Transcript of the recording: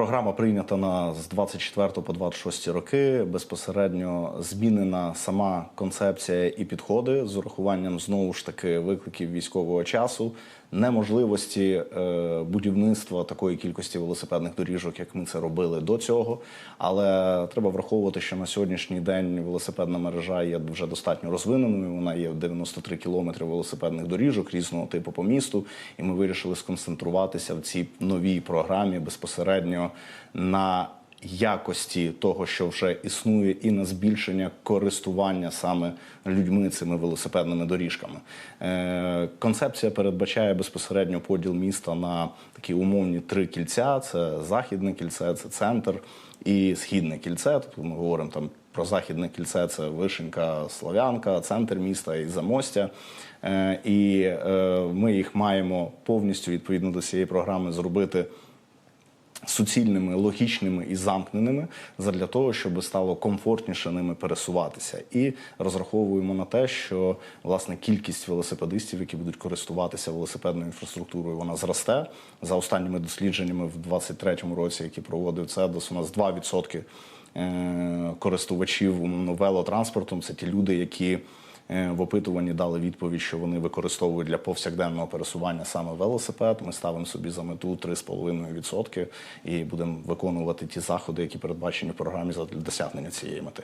Програма прийнята на з 24 по 26 роки. Безпосередньо змінена сама концепція і підходи з урахуванням знову ж таки викликів військового часу, неможливості е, будівництва такої кількості велосипедних доріжок, як ми це робили до цього. Але треба враховувати, що на сьогоднішній день велосипедна мережа є вже достатньо розвиненою. Вона є 93 кілометри велосипедних доріжок різного типу по місту. І ми вирішили сконцентруватися в цій новій програмі безпосередньо на якості того, що вже існує, і на збільшення користування саме людьми цими велосипедними доріжками. Е, концепція передбачає безпосередньо поділ міста на такі умовні три кільця: це західне кільце, це центр і східне кільце. Тобто ми говоримо там. Про західне кільце це Вишенька, Слов'янка, центр міста і Замостя. Е, і е, ми їх маємо повністю відповідно до цієї програми зробити суцільними, логічними і замкненими задля того, щоб стало комфортніше ними пересуватися. І розраховуємо на те, що власне кількість велосипедистів, які будуть користуватися велосипедною інфраструктурою, вона зросте. За останніми дослідженнями в 2023 році, які проводив ЦЕДОС, у нас 2% е, користувачів велотранспортом. Це ті люди, які в опитуванні дали відповідь, що вони використовують для повсякденного пересування саме велосипед. Ми ставимо собі за мету 3,5% і будемо виконувати ті заходи, які передбачені в програмі для досягнення цієї мети.